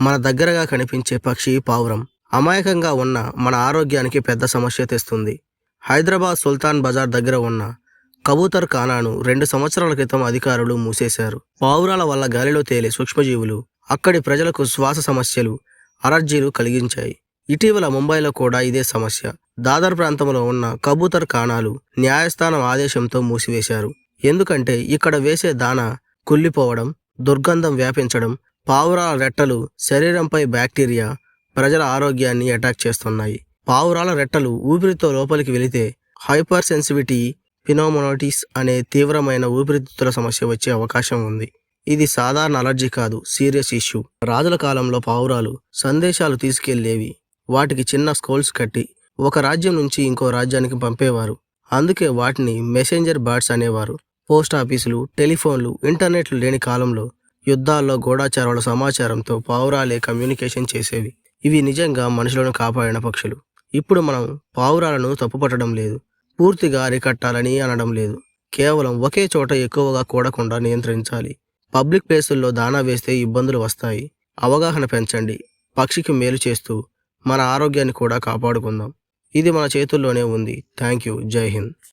మన దగ్గరగా కనిపించే పక్షి పావురం. అమాయకంగా ఉన్న మన ఆరోగ్యానికి పెద్ద సమస్య తెస్తుంది. హైదరాబాద్ సుల్తాన్ బజార్ దగ్గర ఉన్న కబూతర్ ఖానాను రెండు సంవత్సరాల క్రితం అధికారులు మూసేశారు. పావురాల వల్ల గాలిలో తేలే సూక్ష్మజీవులు అక్కడి ప్రజలకు శ్వాస సమస్యలు అలర్జీలు కలిగించాయి. ఇటీవల ముంబైలో కూడా ఇదే సమస్య. దాదర్ ప్రాంతంలో ఉన్న కబూతర్ ఖానాలు న్యాయస్థానం ఆదేశంతో మూసివేశారు. ఎందుకంటే ఇక్కడ వేసే దాన కుళ్ళిపోవడం దుర్గంధం వ్యాపించడం పావురాల రెట్టలు శరీరంపై బ్యాక్టీరియా ప్రజల ఆరోగ్యాన్ని అటాక్ చేస్తున్నాయి. పావురాల రెట్టలు ఊపిరితో లోపలికి వెళితే హైపర్ సెన్సివిటీ పినోమోనోటిస్ అనే తీవ్రమైన ఊపిరితిత్తుల సమస్య వచ్చే అవకాశం ఉంది. ఇది సాధారణ అలర్జీ కాదు సీరియస్ ఇష్యూ. రాజుల కాలంలో పావురాలు సందేశాలు తీసుకెళ్ళేవి. వాటికి చిన్న స్కోల్స్ కట్టి ఒక రాజ్యం నుంచి ఇంకో రాజ్యానికి పంపేవారు. అందుకే వాటిని మెసెంజర్ బర్డ్స్ అనేవారు. పోస్ట్ ఆఫీసులు టెలిఫోన్లు ఇంటర్నెట్లు లేని కాలంలో యుద్ధాల్లో గూఢాచారాల సమాచారంతో పావురాలే కమ్యూనికేషన్ చేసేవి. ఇవి నిజంగా మనుషులను కాపాడిన పక్షులు. ఇప్పుడు మనం పావురాలను తప్పుపట్టడం లేదు. పూర్తిగా అరికట్టాలని అనడం లేదు. కేవలం ఒకే చోట ఎక్కువగా కూడకుండా నియంత్రించాలి. పబ్లిక్ ప్లేసుల్లో దానా వేస్తే ఇబ్బందులు వస్తాయి. అవగాహన పెంచండి. పక్షికి మేలు చేస్తూ మన ఆరోగ్యాన్ని కూడా కాపాడుకుందాం. ఇది మన చేతుల్లోనే ఉంది. Thank you. జై హింద్.